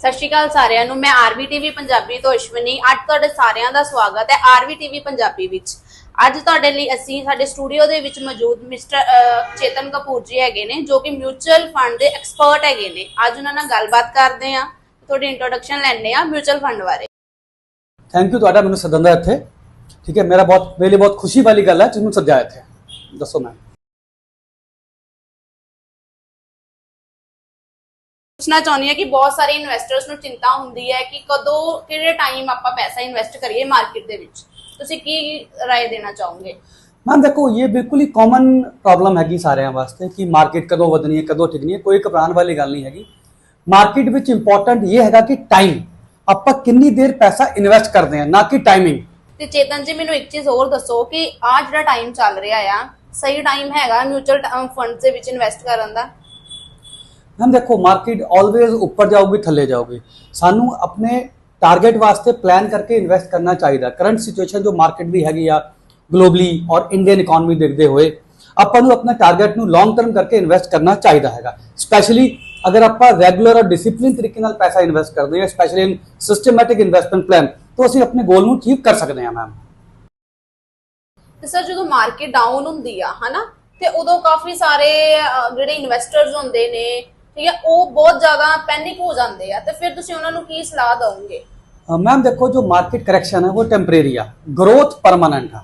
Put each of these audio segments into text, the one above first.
ਸਤਿ ਸ਼੍ਰੀ ਅਕਾਲ ਸਾਰਿਆਂ ਨੂੰ। ਮੈਂ ਆਰਵੀ ਟੀਵੀ ਪੰਜਾਬੀ ਤੋਂ ਅਸ਼ਵਨੀ। ਅੱਜ ਤੁਹਾਡੇ ਸਾਰਿਆਂ ਦਾ ਸਵਾਗਤ ਹੈ ਆਰਵੀ ਟੀਵੀ ਪੰਜਾਬੀ ਵਿੱਚ। ਅੱਜ ਤੁਹਾਡੇ ਲਈ ਅਸੀਂ ਸਾਡੇ ਸਟੂਡੀਓ ਦੇ ਵਿੱਚ ਮੌਜੂਦ ਮਿਸਟਰ ਚੇਤਨ ਕਪੂਰ ਜੀ ਹੈਗੇ ਨੇ, ਜੋ ਕਿ ਮਿਊਚੁਅਲ ਫੰਡ ਦੇ ਐਕਸਪਰਟ ਹੈਗੇ ਨੇ। ਅੱਜ ਉਹਨਾਂ ਨਾਲ ਗੱਲਬਾਤ ਕਰਦੇ ਆ ਤੁਹਾਡੀ ਇੰਟਰੋਡਕਸ਼ਨ ਲੈਣੇ ਆ ਮਿਊਚੁਅਲ ਫੰਡ ਬਾਰੇ। ਥੈਂਕ ਯੂ ਤੁਹਾਡਾ, ਮੈਨੂੰ ਸੱਦਣ ਦਾ ਇੱਥੇ। ਠੀਕ ਹੈ, ਮੇਰਾ ਬਹੁਤ, ਮੇਰੇ ਲਈ ਬਹੁਤ ਖੁਸ਼ੀ ਵਾਲੀ ਗੱਲ ਹੈ, ਜਿਹਨੂੰ ਸੱਦਿਆ ਇੱਥੇ। ਦੱਸੋ ਮੈਂ ਪੁੱਛਣਾ ਚਾਹੁੰਦੀ ਹਾਂ ਕਿ ਬਹੁਤ ਸਾਰੇ ਇਨਵੈਸਟਰਸ ਨੂੰ ਚਿੰਤਾ ਹੁੰਦੀ ਹੈ ਕਿ ਕਦੋਂ ਕਿਹੜੇ ਟਾਈਮ ਆਪਾਂ ਪੈਸਾ ਇਨਵੈਸਟ ਕਰੀਏ ਮਾਰਕੀਟ ਦੇ ਵਿੱਚ ਤੁਸੀਂ ਕੀ رائے ਦੇਣਾ ਚਾਹੋਗੇ ਮੈਮ ਦੇਖੋ ਇਹ ਬਿਲਕੁਲ ਹੀ ਕਾਮਨ ਪ੍ਰੋਬਲਮ ਹੈਗੀ ਸਾਰਿਆਂ ਵਾਸਤੇ ਕਿ ਮਾਰਕੀਟ ਕਦੋਂ ਵਧਣੀ ਹੈ ਕਦੋਂ ਟਿਕਣੀ ਹੈ ਕੋਈ ਘਬਰਾਉਣ ਵਾਲੀ ਗੱਲ ਨਹੀਂ ਹੈਗੀ ਮਾਰਕੀਟ ਵਿੱਚ ਇੰਪੋਰਟੈਂਟ ਇਹ ਹੈਗਾ ਕਿ ਟਾਈਮ ਆਪਾਂ ਕਿੰਨੀ ਦੇਰ ਪੈਸਾ ਇਨਵੈਸਟ ਕਰਦੇ ਹਾਂ ਨਾ ਕਿ ਟਾਈਮਿੰਗ ਤੇ ਚੇਤਨ ਜੀ ਮੈਨੂੰ ਇੱਕ ਚੀਜ਼ ਹੋਰ ਦੱਸੋ ਕਿ ਆ ਜਿਹੜਾ ਟਾਈਮ ਚੱਲ ਰਿਹਾ ਆ ਸਹੀ ਟਾਈਮ ਹੈਗਾ ਮਿਊਚੁਅਲ ਫੰਡਸ ਦੇ ਵਿੱਚ ਇਨਵੈਸਟ ਕਰਨ ਦਾ ਮੈਮ ਦੇਖੋ ਮਾਰਕੀਟ ਆਲਵੇਜ਼ ਉੱਪਰ ਜਾਊਗੀ ਥੱਲੇ ਜਾਊਗੀ। ਸਾਨੂੰ ਆਪਣੇ ਟਾਰਗੇਟ ਵਾਸਤੇ ਪਲਾਨ ਕਰਕੇ ਇਨਵੈਸਟ ਕਰਨਾ ਚਾਹੀਦਾ। ਕਰੰਟ ਸਿਚੁਏਸ਼ਨ ਜੋ ਮਾਰਕੀਟ ਦੀ ਹੈਗੀ ਆ ਗਲੋਬਲੀ ਔਰ ਇੰਡੀਅਨ ਇਕਨੋਮੀ ਦੇਖਦੇ ਹੋਏ ਆਪਾਂ ਨੂੰ ਆਪਣੇ ਟਾਰਗੇਟ ਨੂੰ ਲੌਂਗ ਟਰਮ ਕਰਕੇ ਇਨਵੈਸਟ ਕਰਨਾ ਚਾਹੀਦਾ ਹੈਗਾ। ਸਪੈਸ਼ਲੀ ਅਗਰ ਆਪਾਂ ਰੈਗੂਲਰ ਔਰ ਡਿਸਪਲਿਨ ਤਰੀਕੇ ਨਾਲ ਪੈਸਾ ਇਨਵੈਸਟ ਕਰਦੇ ਹਾਂ specially in systematic investment plan ਤਾਂ ਅਸੀਂ ਆਪਣੇ ਗੋਲ ਨੂੰ ਅਚੀਵ ਕਰ ਸਕਦੇ ਹਾਂ ਮੈਮ ਤੇ ਸਰ ਜਦੋਂ ਮਾਰਕੀਟ ਡਾਊਨ ਹੁੰਦੀ ਆ ਹਨਾ ਤੇ ਉਦੋਂ ਕਾਫੀ ਸਾਰੇ ਅਹ, ਜਿਹੜੇ ਇਨਵੈਸਟਰਸ ਹੁੰਦੇ ਨੇ ਠੀਕ ਹੈ ਉਹ ਬਹੁਤ ਜ਼ਿਆਦਾ ਪੈਨਿਕ ਹੋ ਜਾਂਦੇ ਆ ਤੇ ਫਿਰ ਤੁਸੀਂ ਉਹਨਾਂ ਨੂੰ ਕੀ ਸਲਾਹ ਦਵੋਗੇ मैम देखो जो मार्केट करेक्शन है वो टेम्परेरी है ग्रोथ परमानेंट है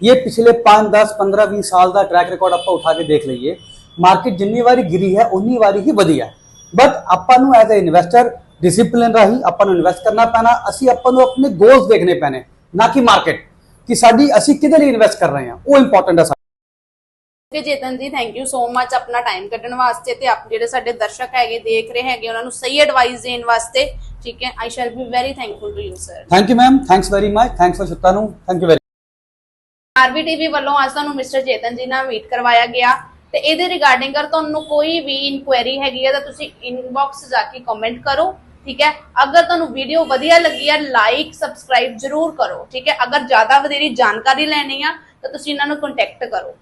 ये पिछले 5 10 15 20 ਸਾਲ ਦਾ ਟਰੈਕ ਰਿਕਾਰਡ ਆਪਾਂ ਉਠਾ ਕੇ ਦੇਖ ਲਈਏ ਮਾਰਕੀਟ ਜਿੰਨੀ ਵਾਰੀ ਗਿਰੀ ਹੈ ਉਨੀ ਵਾਰੀ ਹੀ ਵਧੀ ਹੈ ਬਟ ਆਪਾਂ ਨੂੰ ਐਜ਼ ਅ ਇਨਵੈਸਟਰ ਡਿਸਪਲਿਨ ਰਾਹੀਂ ਆਪਾਂ ਨੂੰ ਇਨਵੈਸਟ ਕਰਨਾ ਪੈਣਾ ਅਸੀਂ ਆਪਾਂ ਨੂੰ ਆਪਣੇ ਗੋਲਸ ਦੇਖਣੇ ਪੈਣੇ ਨਾ ਕਿ ਮਾਰਕੀਟ ਕਿ ਸਾਡੀ ਅਸੀਂ ਕਿਹਦੇ ਲਈ ਇਨਵੈਸਟ ਕਰ ਰਹੇ ਹਾਂ ਉਹ ਇੰਪੋਰਟੈਂਟ ਹੈ ਕਿ ਚੇਤਨ ਜੀ ਥੈਂਕ ਯੂ ਸੋ ਮੱਚ ਆਪਣਾ ਟਾਈਮ ਕੱਢਣ ਵਾਸਤੇ ਤੇ ਆਪ ਜਿਹੜੇ ਸਾਡੇ ਦਰਸ਼ਕ ਹੈਗੇ ਦੇਖ ਰਹੇ ਹੈਗੇ ਉਹਨਾਂ ਨੂੰ ਸਹੀ ਐਡਵਾਈਸ ਦੇਣ ਵਾਸਤੇ। ਠੀਕ ਹੈ I shall be very thankful to you sir thank you ma'am thanks very much thanks for ਸ਼ੁੱਤਾ ਨੂੰ. Thank you very RB TV ਵੱਲੋਂ ਅੱਜ ਤੁਹਾਨੂੰ ਮਿਸਟਰ ਚੇਤਨ ਜੀ ਨਾਲ ਮੀਟ ਕਰਵਾਇਆ ਗਿਆ। ਤੇ ਇਹਦੇ ਰਿਗਾਰਡਿੰਗ ਅਗਰ ਤੁਹਾਨੂੰ ਕੋਈ ਵੀ ਇਨਕੁਆਇਰੀ ਹੈਗੀ ਹੈ ਤਾਂ ਤੁਸੀਂ ਇਨਬਾਕਸ ਜਾ ਕੇ ਕਮੈਂਟ ਕਰੋ। ਠੀਕ ਹੈ ਅਗਰ ਤੁਹਾਨੂੰ ਵੀਡੀਓ ਵਧੀਆ ਲੱਗੀ ਹੈ ਲਾਈਕ ਸਬਸਕ੍ਰਾਈਬ ਜਰੂਰ ਕਰੋ। ਠੀਕ ਹੈ ਅਗਰ ਜ਼ਿਆਦਾ ਵਧੇਰੀ ਜਾਣਕਾਰੀ ਲੈਣੀ ਆ ਤਾਂ ਤੁਸੀਂ ਇਹਨਾਂ ਨੂੰ ਕੰਟੈਕਟ ਕਰੋ।